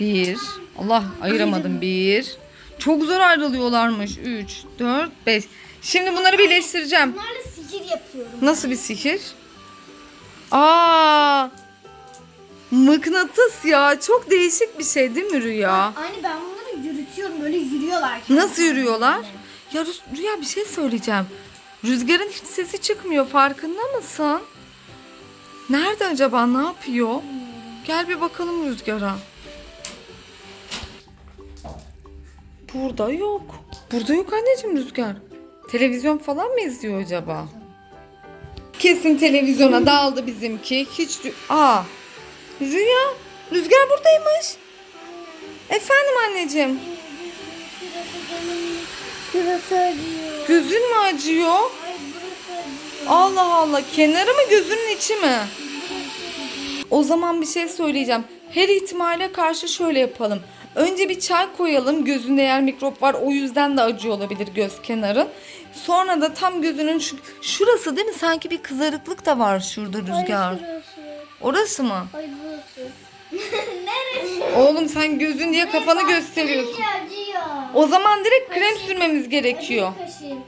Bir. Allah ayıramadım. Bir. Çok zor ayrılıyorlarmış. Üç, dört, beş. Şimdi bunları birleştireceğim. Bunlarla sihir yapıyorum. Nasıl bir sihir? Aa! Mıknatıs ya. Çok değişik bir şey değil mi Rüya? Anne ben bunları yürütüyorum. Böyle yürüyorlar. Nasıl yürüyorlar? Ya Rü- Rüya bir şey söyleyeceğim. Rüzgarın hiç sesi çıkmıyor. Farkında mısın? Nerede acaba? Ne yapıyor? Gel bir bakalım Rüzgar'a. Burada yok. Burada yok anneciğim Rüzgar. Televizyon falan mı izliyor acaba? Kesin televizyona daldı bizimki. Hiç Aa. Rüya. Rüzgar buradaymış. Efendim anneciğim. Burası acıyor. Gözün mü acıyor. Allah Allah. Kenarı mı gözünün içi mi? O zaman bir şey söyleyeceğim. Her ihtimale karşı şöyle yapalım. Önce bir çay koyalım. Gözünde eğer mikrop var o yüzden de acıyor olabilir göz kenarın. Sonra da tam gözünün şu, şurası değil mi? Sanki bir kızarıklık da var şurada Rüzgar. Orası mı? Ay burası. Neresi? Oğlum sen gözün diye kafanı gösteriyorsun. acıyor. O zaman direkt krem sürmemiz gerekiyor. Kaşın.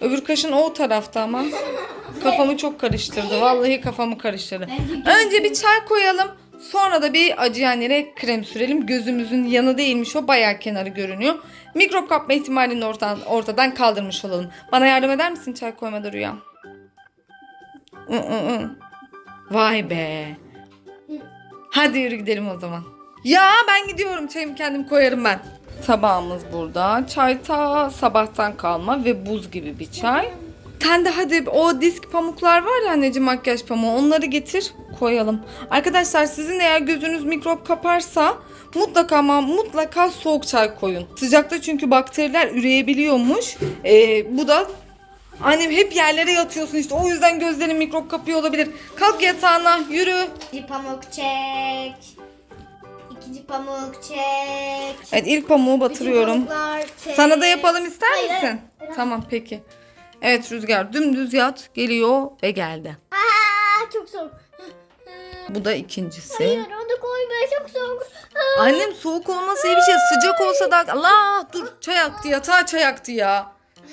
Öbür kaşın o tarafta ama. Kafamı çok karıştırdı. Vallahi kafamı karıştırdı. Önce bir çay koyalım. Sonra da bir acıyan yere krem sürelim. Gözümüzün yanı değilmiş o. Bayağı kenarı görünüyor. Mikrop kapma ihtimalini ortadan, ortadan kaldırmış olalım. Bana yardım eder misin çay koymada Rüya? Vay be. Hadi yürü gidelim o zaman. Ya ben gidiyorum. Çayımı kendim koyarım ben. Tabağımız burada. Çay ta sabahtan kalma ve buz gibi bir çay. Sen de hadi o disk pamuklar var ya anneciğim makyaj pamuğu onları getir koyalım. Arkadaşlar sizin eğer gözünüz mikrop kaparsa mutlaka ama mutlaka soğuk çay koyun. Sıcakta çünkü bakteriler üreyebiliyormuş. Ee, bu da annem hep yerlere yatıyorsun işte o yüzden gözlerin mikrop kapıyor olabilir. Kalk yatağına yürü. Bir pamuk çek. İkinci pamuk çek. Evet ilk pamuğu Bütün batırıyorum. pamuklar çek. Sana da yapalım ister Hayır, misin? Tamam peki. Evet Rüzgar dümdüz yat geliyor ve geldi. Aa, çok soğuk. Bu da ikincisi. Hayır onu koyma çok soğuk. Annem soğuk olması iyi bir şey. Sıcak olsa da Allah dur çay aktı yatağa çay aktı ya.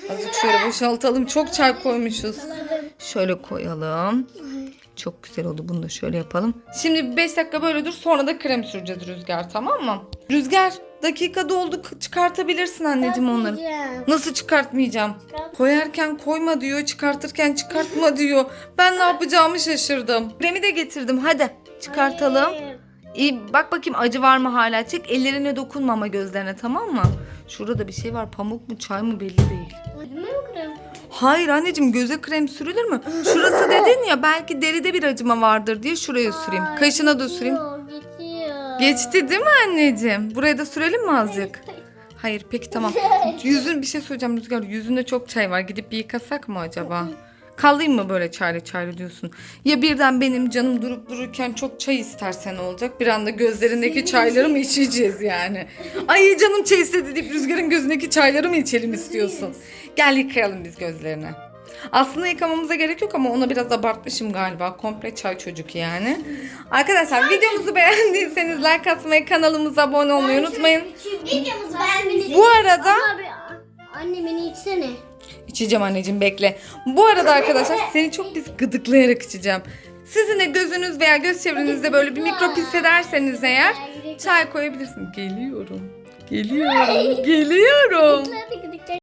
Azıcık şöyle boşaltalım. Çok çay koymuşuz. Şöyle koyalım. Çok güzel oldu. Bunu da şöyle yapalım. Şimdi 5 dakika böyle dur. Sonra da krem süreceğiz Rüzgar tamam mı? Rüzgar dakika doldu. Çıkartabilirsin anneciğim onları. Nasıl çıkartmayacağım? Koyarken koyma diyor, çıkartırken çıkartma diyor. Ben ne yapacağımı şaşırdım. Kremi de getirdim. Hadi çıkartalım. Hayır. İyi bak bakayım acı var mı hala? Çek ellerine dokunma ama gözlerine tamam mı? Şurada bir şey var. Pamuk mu çay mı belli değil. Yüzüme mi krem? Hayır anneciğim göze krem sürülür mü? Şurası dedin ya belki deride bir acıma vardır diye şuraya süreyim. Kaşına da süreyim. Geçiyor. Geçti değil mi anneciğim? Buraya da sürelim mi azıcık? Hayır peki tamam. Yüzün bir şey söyleyeceğim Rüzgar. Yüzünde çok çay var. Gidip bir yıkasak mı acaba? Kalayım mı böyle çaylı çaylı diyorsun? Ya birden benim canım durup dururken çok çay istersen olacak. Bir anda gözlerindeki çayları mı içeceğiz yani? Ay canım çay istedi deyip Rüzgar'ın gözündeki çayları mı içelim istiyorsun? Gel yıkayalım biz gözlerini. Aslında yıkamamıza gerek yok ama ona biraz abartmışım galiba. Komple çay çocuk yani. Arkadaşlar videomuzu beğendiyseniz like atmayı, kanalımıza abone olmayı unutmayın. Videomuzu beğendiniz. Bu arada anne beni içsene. içeceğim anneciğim bekle. Bu arada arkadaşlar seni çok biz gıdıklayarak içeceğim. Sizin de gözünüz veya göz çevrenizde böyle bir mikrop hissederseniz eğer çay koyabilirsin. Geliyorum. Geliyorum. Geliyorum.